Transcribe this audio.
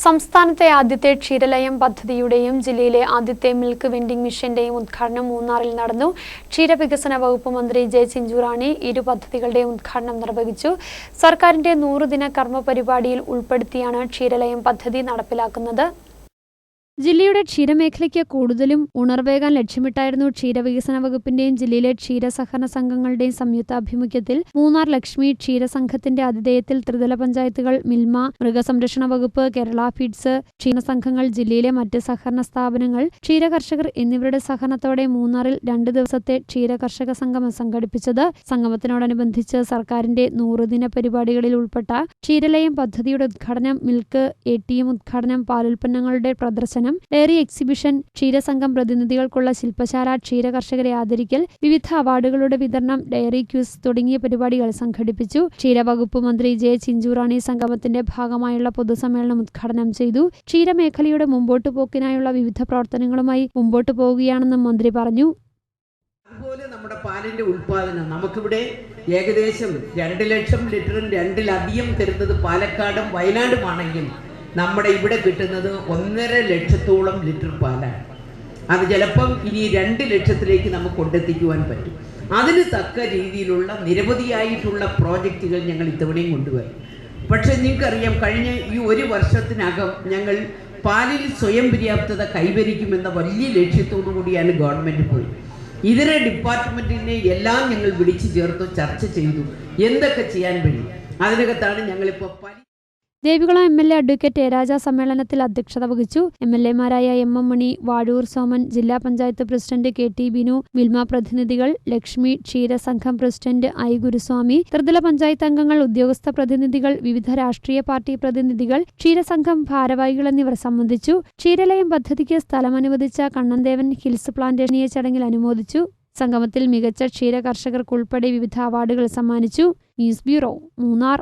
സംസ്ഥാനത്തെ ആദ്യത്തെ ക്ഷീരലയം പദ്ധതിയുടെയും ജില്ലയിലെ ആദ്യത്തെ മിൽക്ക് വെൻഡിംഗ് മിഷന്റെയും ഉദ്ഘാടനം മൂന്നാറിൽ നടന്നു. ക്ഷീരവികസന വകുപ്പ് മന്ത്രി ജെ ചിഞ്ചുറാണി ഇരു പദ്ധതികളുടെയും ഉദ്ഘാടനം നിർവഹിച്ചു. സർക്കാരിന്റെ നൂറുദിന കർമ്മ പരിപാടിയിൽ ഉൾപ്പെടുത്തിയാണ് ക്ഷീരലയം പദ്ധതി നടപ്പിലാക്കുന്നത്. ജില്ലയുടെ ക്ഷീരമേഖലയ്ക്ക് കൂടുതലും ഉണർവേകാൻ ലക്ഷ്യമിട്ടായിരുന്നു ക്ഷീരവികസന വകുപ്പിന്റെയും ജില്ലയിലെ ക്ഷീരസഹകരണ സംഘങ്ങളുടെയും സംയുക്താഭിമുഖ്യത്തിൽ മൂന്നാർ ലക്ഷ്മി ക്ഷീരസംഘത്തിന്റെ ആതിഥേയത്തിൽ ത്രിതല പഞ്ചായത്തുകൾ മിൽമ മൃഗസംരക്ഷണ വകുപ്പ് കേരള ഫീഡ്സ് ക്ഷീര സംഘങ്ങൾ ജില്ലയിലെ മറ്റ് സഹകരണ സ്ഥാപനങ്ങൾ ക്ഷീര കർഷകർ എന്നിവരുടെ സഹകരണത്തോടെ മൂന്നാറിൽ രണ്ട് ദിവസത്തെ ക്ഷീര ക്ഷീരകർഷക സംഗമം സംഘടിപ്പിച്ചത് സംഗമത്തിനോടനുബന്ധിച്ച് സർക്കാരിന്റെ നൂറുദിന പരിപാടികളിൽ ഉൾപ്പെട്ട ക്ഷീരലയം പദ്ധതിയുടെ ഉദ്ഘാടനം മിൽക്ക് എ ടി എം ഉദ്ഘാടനം പാലുൽപ്പന്നങ്ങളുടെ പ്രദർശനം ഡയറി എക്സിബിഷൻ ക്ഷീരസംഘം പ്രതിനിധികൾക്കുള്ള ശില്പശാല ക്ഷീരകർഷകരെ ആദരിക്കൽ വിവിധ അവാർഡുകളുടെ വിതരണം ഡയറി ക്യൂസ് തുടങ്ങിയ പരിപാടികൾ സംഘടിപ്പിച്ചു. ക്ഷീരവകുപ്പ് മന്ത്രി ജെ ചിഞ്ചുറാണി സംഗമത്തിന്റെ ഭാഗമായുള്ള പൊതുസമ്മേളനം ഉദ്ഘാടനം ചെയ്തു. ക്ഷീരമേഖലയുടെ മുമ്പോട്ടു പോക്കിനായുള്ള വിവിധ പ്രവർത്തനങ്ങളുമായി മുമ്പോട്ടു പോവുകയാണെന്നും മന്ത്രി പറഞ്ഞു. അതുപോലെ നമ്മുടെ പാലിന്റെ ഉൽപാദനം. നമുക്കിവിടെ ഏകദേശം രണ്ട് ലക്ഷം ലിറ്ററും രണ്ടിലധികം തരുന്നത് പാലക്കാടും വയനാടുമാണെങ്കിൽ നമ്മുടെ ഇവിടെ കിട്ടുന്നത് ഒന്നര ലക്ഷത്തോളം ലിറ്റർ പാലാണ്. അത് ചിലപ്പം ഇനി രണ്ട് ലക്ഷത്തിലേക്ക് നമുക്ക് കൊണ്ടെത്തിക്കുവാൻ പറ്റും. അതിന് തക്ക രീതിയിലുള്ള നിരവധിയായിട്ടുള്ള പ്രോജക്റ്റുകൾ ഞങ്ങൾ ഇത്തവണയും കൊണ്ടുവരും. പക്ഷേ നിങ്ങൾക്കറിയാം കഴിഞ്ഞ ഈ ഒരു വർഷത്തിനകം ഞങ്ങൾ പാലിൽ സ്വയം പര്യാപ്തത കൈവരിക്കുമെന്ന വലിയ ലക്ഷ്യത്തോടു കൂടിയാണ് ഗവൺമെന്റ് പോയി. ഇതര ഡിപ്പാർട്ട്മെന്റിനെ എല്ലാം ഞങ്ങൾ വിളിച്ചു ചേർത്തു ചർച്ച ചെയ്തു. എന്തൊക്കെ ചെയ്യാൻ കഴിയും അതിനകത്താണ് ഞങ്ങളിപ്പോൾ പരി Devikulam M L A advocate Raja സമ്മേളനത്തിൽ അധ്യക്ഷത വഹിച്ചു. എം എൽ എമാരായ എം എം മണി വാഴൂർ സോമൻ ജില്ലാ panchayat president K T Binu Milma പ്രതിനിധികൾ ലക്ഷ്മി ക്ഷീരസംഘം പ്രസിഡന്റ് ഐ ഗുരുസ്വാമി ത്രിതല പഞ്ചായത്ത് അംഗങ്ങൾ ഉദ്യോഗസ്ഥ പ്രതിനിധികൾ വിവിധ രാഷ്ട്രീയ പാർട്ടി പ്രതിനിധികൾ ക്ഷീരസംഘം ഭാരവാഹികൾ എന്നിവർ സംബന്ധിച്ചു. ക്ഷീരലയം പദ്ധതിക്ക് സ്ഥലം അനുവദിച്ച കണ്ണൻദേവൻ ഹിൽസ് പ്ലാന്റേഷനിയെ ചടങ്ങിൽ അനുമോദിച്ചു. സംഗമത്തിൽ മികച്ച ക്ഷീര കർഷകർക്കുൾപ്പെടെ വിവിധ അവാർഡുകൾ സമ്മാനിച്ചു. News bureau Munnar.